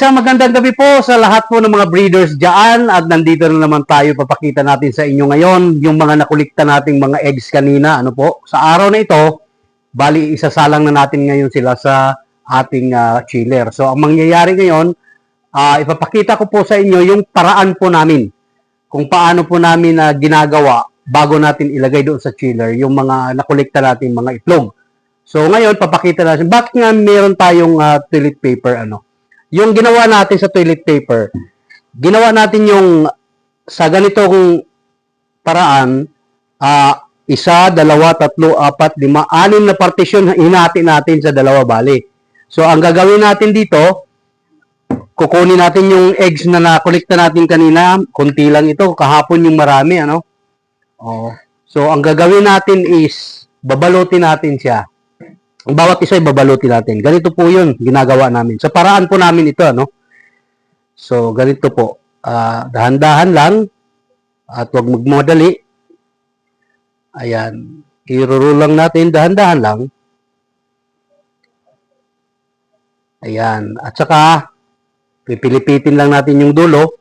Sa magandang gabi po sa lahat po ng mga breeders dyan at nandito na naman tayo papakita natin sa inyo ngayon yung mga nakulikta nating mga eggs kanina. Ano po? Sa araw na ito, bali isasalang na natin ngayon sila sa ating ah, chiller. So ang mangyayari ngayon, ah, ipapakita ko po sa inyo yung paraan po namin kung paano po namin na ginagawa bago natin ilagay doon sa chiller yung mga nakulikta natin mga itlog. So ngayon papakita natin bakit nga meron tayong ah, toilet paper ano. Yung ginawa natin sa toilet paper, ginawa natin yung sa ganitong paraan ah isa, dalawa, tatlo, apat, lima, anim na partition hinati natin sa dalawa bali. So ang gagawin natin dito, kukunin natin yung eggs na nakolekta natin kanina, konti lang ito, kahapon yung marami ano. Oh. So ang gagawin natin is babalutin natin siya. Ang bawat isa ay babalutin natin. Ganito po 'yun ginagawa namin. Sa paraan po namin ito ano. So ganito po. Ah, dahan-dahan lang at wag magmadali. Ayan. Iruro lang natin dahan-dahan lang. Ayan. At saka pipilipitin lang natin yung dulo.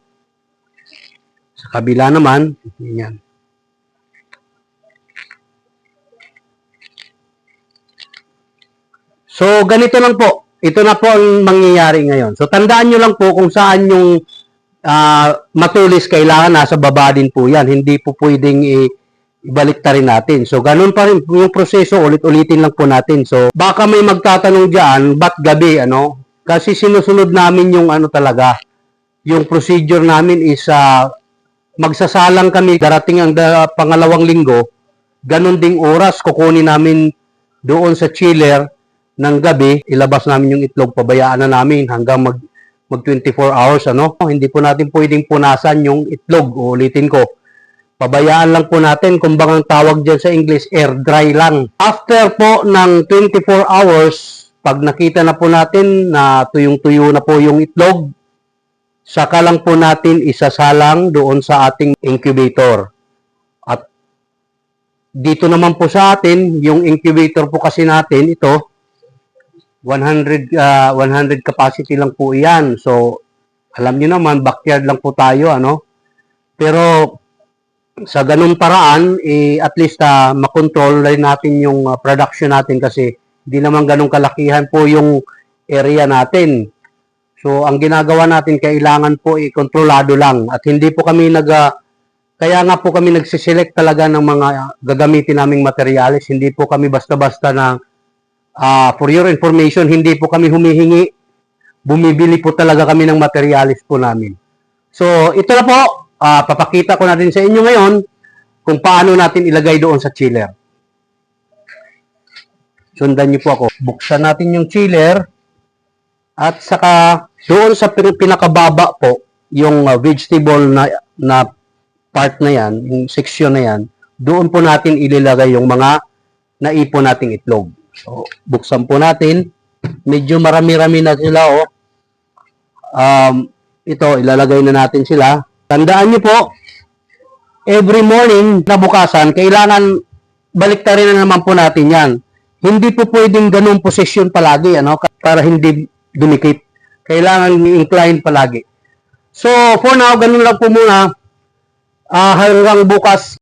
Sa kabila naman, ayan. So, ganito lang po. Ito na po ang mangyayari ngayon. So, tandaan nyo lang po kung saan yung ah, matulis kailangan nasa baba din po yan. Hindi po pwedeng i- ibalik ta rin natin. So, ganun pa rin yung proseso, ulit-ulitin lang po natin. So, baka may magtatanong dyan, ba't gabi, ano? Kasi sinusunod namin yung ano talaga, yung procedure namin is ah, magsasalang kami, darating ang da- pangalawang linggo, ganun ding oras, kukunin namin doon sa chiller ng gabi, ilabas namin yung itlog, pabayaan na namin hanggang mag, mag 24 hours, ano? Hindi po natin pwedeng punasan yung itlog, ulitin ko. Pabayaan lang po natin, kung ang tawag dyan sa English, air dry lang. After po ng 24 hours, pag nakita na po natin na tuyong-tuyo na po yung itlog, saka lang po natin isasalang doon sa ating incubator. At dito naman po sa atin, yung incubator po kasi natin, ito, 100 ah, 100 capacity lang po iyan. So, alam niyo naman, backyard lang po tayo, ano? Pero, sa ganung paraan, eh, at least ah, makontrol rin natin yung ah, production natin kasi hindi naman ganung kalakihan po yung area natin. So, ang ginagawa natin, kailangan po i-kontrolado lang. At hindi po kami nag, ah, kaya nga po kami nagsiselect talaga ng mga gagamitin naming materials. Hindi po kami basta-basta na, ah, for your information, hindi po kami humihingi. Bumibili po talaga kami ng materials po namin. So, ito na po. Ah, papakita ko na din sa inyo ngayon kung paano natin ilagay doon sa chiller. Sundan niyo po ako. Buksan natin yung chiller. At saka doon sa pin- pinakababa po, yung uh, vegetable na, na part na yan, yung section na yan, doon po natin ililagay yung mga naipon nating itlog. So, buksan po natin. Medyo marami-rami na sila, oh. Um, ito, ilalagay na natin sila. Tandaan niyo po, every morning na bukasan, kailangan baliktarin na naman po natin yan. Hindi po pwedeng ganung posisyon palagi, ano, para hindi dumikit. Kailangan incline palagi. So, for now, ganun lang po muna. Ah, hanggang bukas,